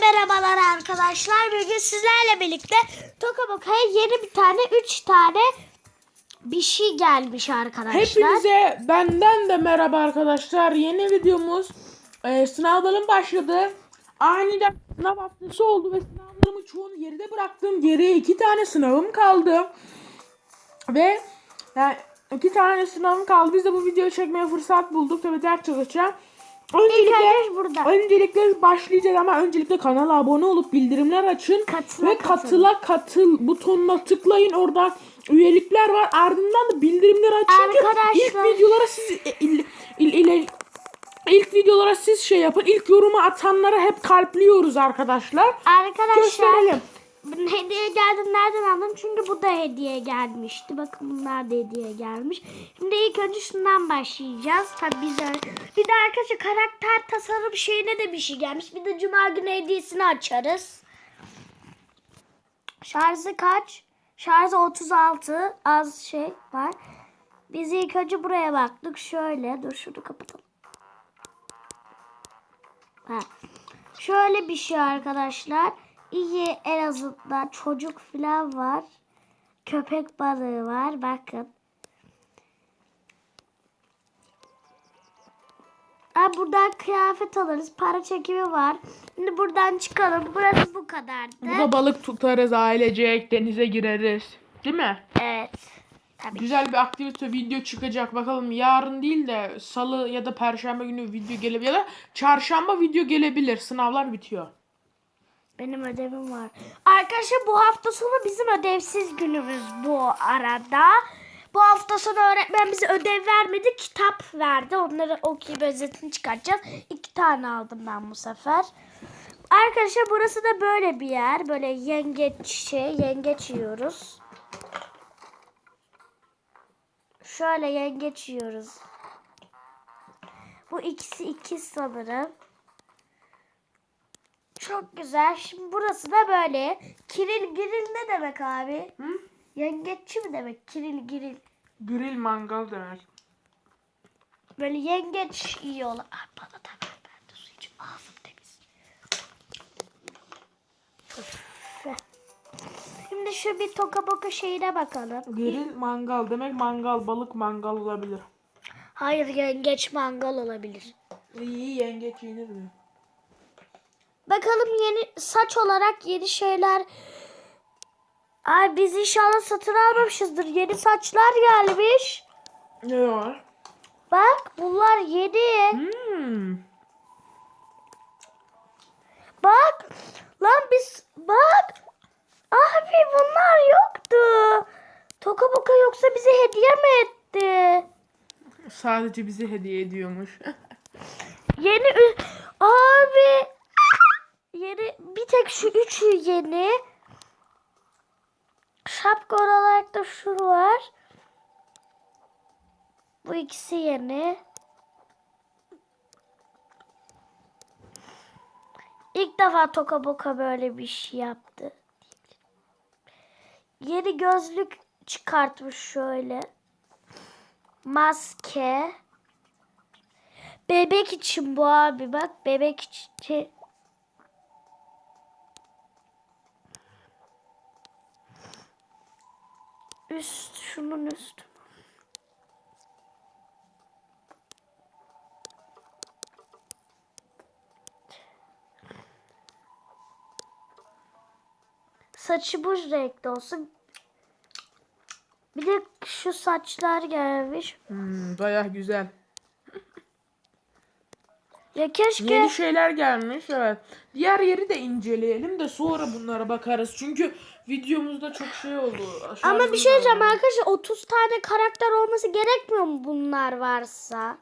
merhabalar arkadaşlar. Bugün sizlerle birlikte Toka Boka'ya yeni bir tane, üç tane bir şey gelmiş arkadaşlar. Hepinize benden de merhaba arkadaşlar. Yeni videomuz e, sınavlarım başladı. Aniden sınav haftası oldu ve sınavlarımı çoğunu geride bıraktım. Geriye iki tane sınavım kaldı. Ve yani iki tane sınavım kaldı. Biz de bu videoyu çekmeye fırsat bulduk. Tabii ders çalışacağım. Öncelikle, önce burada. öncelikle başlayacağız ama öncelikle kanala abone olup bildirimler açın. Katıla ve katıla katıl butonuna tıklayın. Oradan üyelikler var. Ardından da bildirimleri açın ki Arkadaşlar- ilk videolara siz il, il, il- il- ilk videolara siz şey yapın. İlk yorumu atanlara hep kalpliyoruz arkadaşlar. Arkadaşlar Gösterelim. Hediye geldi nereden aldım? Çünkü bu da hediye gelmişti. Bakın bunlar da hediye gelmiş. Şimdi ilk önce şundan başlayacağız. Tabii biz Bir de arkadaşlar karakter tasarım şeyine de bir şey gelmiş. Bir de cuma günü hediyesini açarız. Şarjı kaç? Şarjı 36. Az şey var. Biz ilk önce buraya baktık. Şöyle. Dur şunu kapatalım. Ha. Şöyle bir şey arkadaşlar. İyi en azından çocuk falan var. Köpek balığı var. Bakın. Ha, buradan kıyafet alırız. Para çekimi var. Şimdi buradan çıkalım. Burası bu kadardı. Burada balık tutarız ailecek. Denize gireriz. Değil mi? Evet. Tabii. Güzel bir aktivite video çıkacak. Bakalım yarın değil de salı ya da perşembe günü video gelebilir. Ya da çarşamba video gelebilir. Sınavlar bitiyor. Benim ödevim var. Arkadaşlar bu hafta sonu bizim ödevsiz günümüz bu arada. Bu hafta sonu öğretmen bize ödev vermedi, kitap verdi. Onları okuyup özetini çıkartacağız. İki tane aldım ben bu sefer. Arkadaşlar burası da böyle bir yer. Böyle yengeç şey, yengeç yiyoruz. Şöyle yengeç yiyoruz. Bu ikisi iki sanırım. Çok güzel. Şimdi burası da böyle. Kiril giril ne demek abi? Hı? Yengeççi mi demek? Kiril giril. Grill mangal demek. Böyle yengeç yiyorlar. Ah, bana da ver. Ben de su için ağzım temiz. Şimdi şu bir toka boka şeyine bakalım. Grill mangal demek mangal balık mangal olabilir. Hayır yengeç mangal olabilir. İyi yengeç yenir mi? Bakalım yeni saç olarak yeni şeyler. Ay biz inşallah satın almamışızdır. Yeni saçlar gelmiş. Ne var? Bak bunlar yeni. Hmm. Bak. Lan biz bak. Abi bunlar yoktu. Toka boka yoksa bize hediye mi etti? Sadece bize hediye ediyormuş. Yeni abi yeni bir tek şu üçü yeni. Şapka olarak da şu var. Bu ikisi yeni. İlk defa Toka Boka böyle bir şey yaptı. Yeni gözlük çıkartmış şöyle. Maske. Bebek için bu abi bak bebek için. Üst şunun üstü. Saçı bu renkte olsun. Bir de şu saçlar gelmiş. Hmm, Baya güzel. Ya keşke Yeni şeyler gelmiş evet. Diğer yeri de inceleyelim de sonra bunlara bakarız. Çünkü videomuzda çok şey oldu. Ama bir şey diyeceğim arkadaşlar 30 tane karakter olması gerekmiyor mu bunlar varsa?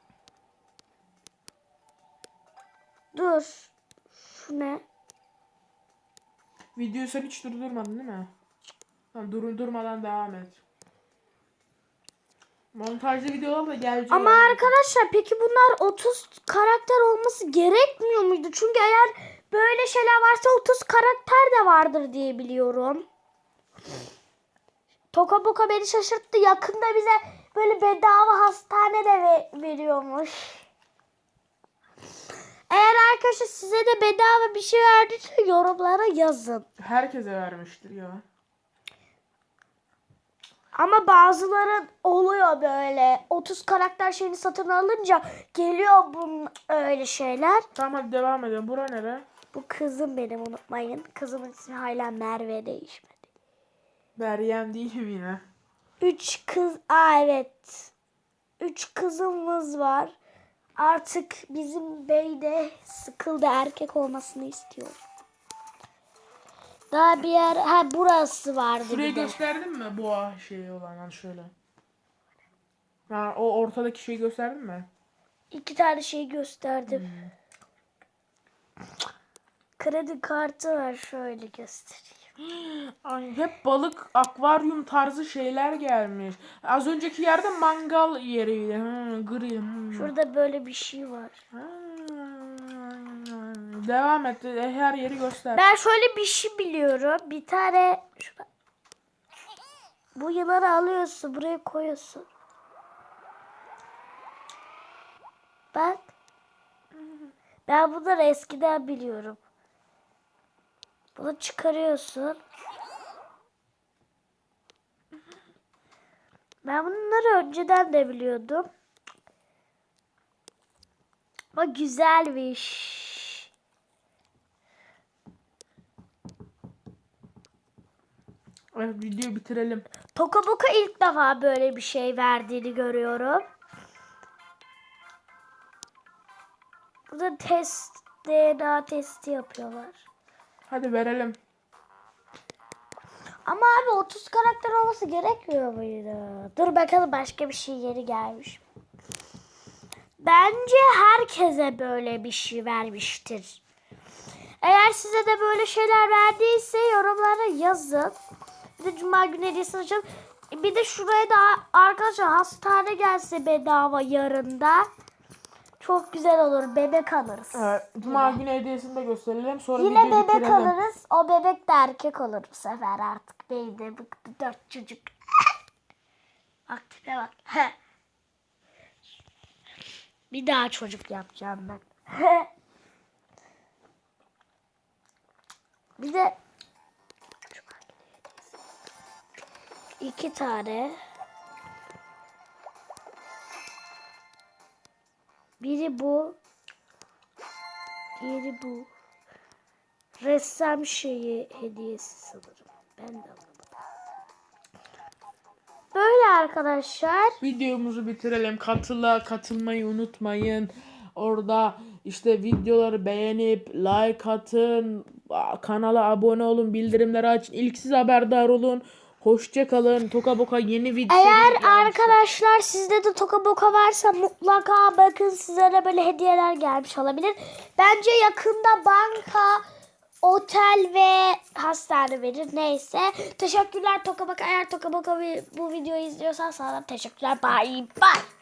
Dur. Şu ne? Videoyu sen hiç durdurmadın değil mi? Tamam dur, durmadan devam et. Montajlı videolar da gelecek. Ama arkadaşlar peki bunlar 30 karakter olması gerekmiyor muydu? Çünkü eğer böyle şeyler varsa 30 karakter de vardır diye biliyorum. Toka Boka beni şaşırttı. Yakında bize böyle bedava hastane de ve- veriyormuş. Eğer arkadaşlar size de bedava bir şey verdiyse yorumlara yazın. Herkese vermiştir ya. Ama bazıların oluyor böyle. 30 karakter şeyini satın alınca geliyor bunun öyle şeyler. Tamam hadi devam edelim. Bura nere? Bu kızım benim unutmayın. Kızımın ismi hala Merve değişmedi. Meryem değil mi yine? Üç kız, aa evet. Üç kızımız var. Artık bizim bey de sıkıldı erkek olmasını istiyor. Daha bir yer, ha burası vardı Şurayı bir de. gösterdin mi? Boğa şeyi olan hani şöyle. Ha, o ortadaki şeyi gösterdin mi? İki tane şey gösterdim. Kredi kartı var şöyle göstereyim. Ay, hep balık, akvaryum tarzı şeyler gelmiş. Az önceki yerde mangal yeriydi. Hı, grill. hı. Şurada böyle bir şey var. Ha, Devam et. E, Her yeri göster. Ben şöyle bir şey biliyorum. Bir tane şurada. Bu yılanı alıyorsun, buraya koyuyorsun. Bak. Ben bunları eskiden biliyorum. Bunu çıkarıyorsun. Ben bunları önceden de biliyordum. Ama güzelmiş. Evet, videoyu bitirelim. Tokaboka ilk defa böyle bir şey verdiğini görüyorum. Burada test, DNA testi yapıyorlar. Hadi verelim. Ama abi 30 karakter olması gerekmiyor muydu? Dur bakalım başka bir şey yeri gelmiş. Bence herkese böyle bir şey vermiştir. Eğer size de böyle şeyler verdiyse yorumlara yazın. Bir de cuma günü hediyesini açalım. Bir de şuraya da arkadaşlar hastane gelse bedava yarında. Çok güzel olur. Bebek alırız. Evet, Cuma günü hediyesini de gösterelim. Sonra Yine videoyu bebek bitirelim. alırız. O bebek de erkek olur bu sefer artık. Benim de bıktı dört çocuk. bak tipe bak. Bir daha çocuk yapacağım ben. Bir de iki tane biri bu diğeri bu ressam şeyi hediyesi sanırım. Ben de anlamadım. Böyle arkadaşlar. Videomuzu bitirelim. Katıla katılmayı unutmayın. Orada işte videoları beğenip like atın. Kanala abone olun. Bildirimleri açın. İlk siz haberdar olun. Hoşça kalın. Toka boka yeni video. Eğer gelmiş. arkadaşlar sizde de toka boka varsa mutlaka bakın size de böyle hediyeler gelmiş olabilir. Bence yakında banka, otel ve hastane verir. Neyse. Teşekkürler Toka Boka. Eğer Toka Boka bu videoyu izliyorsan sana teşekkürler. Bye bye.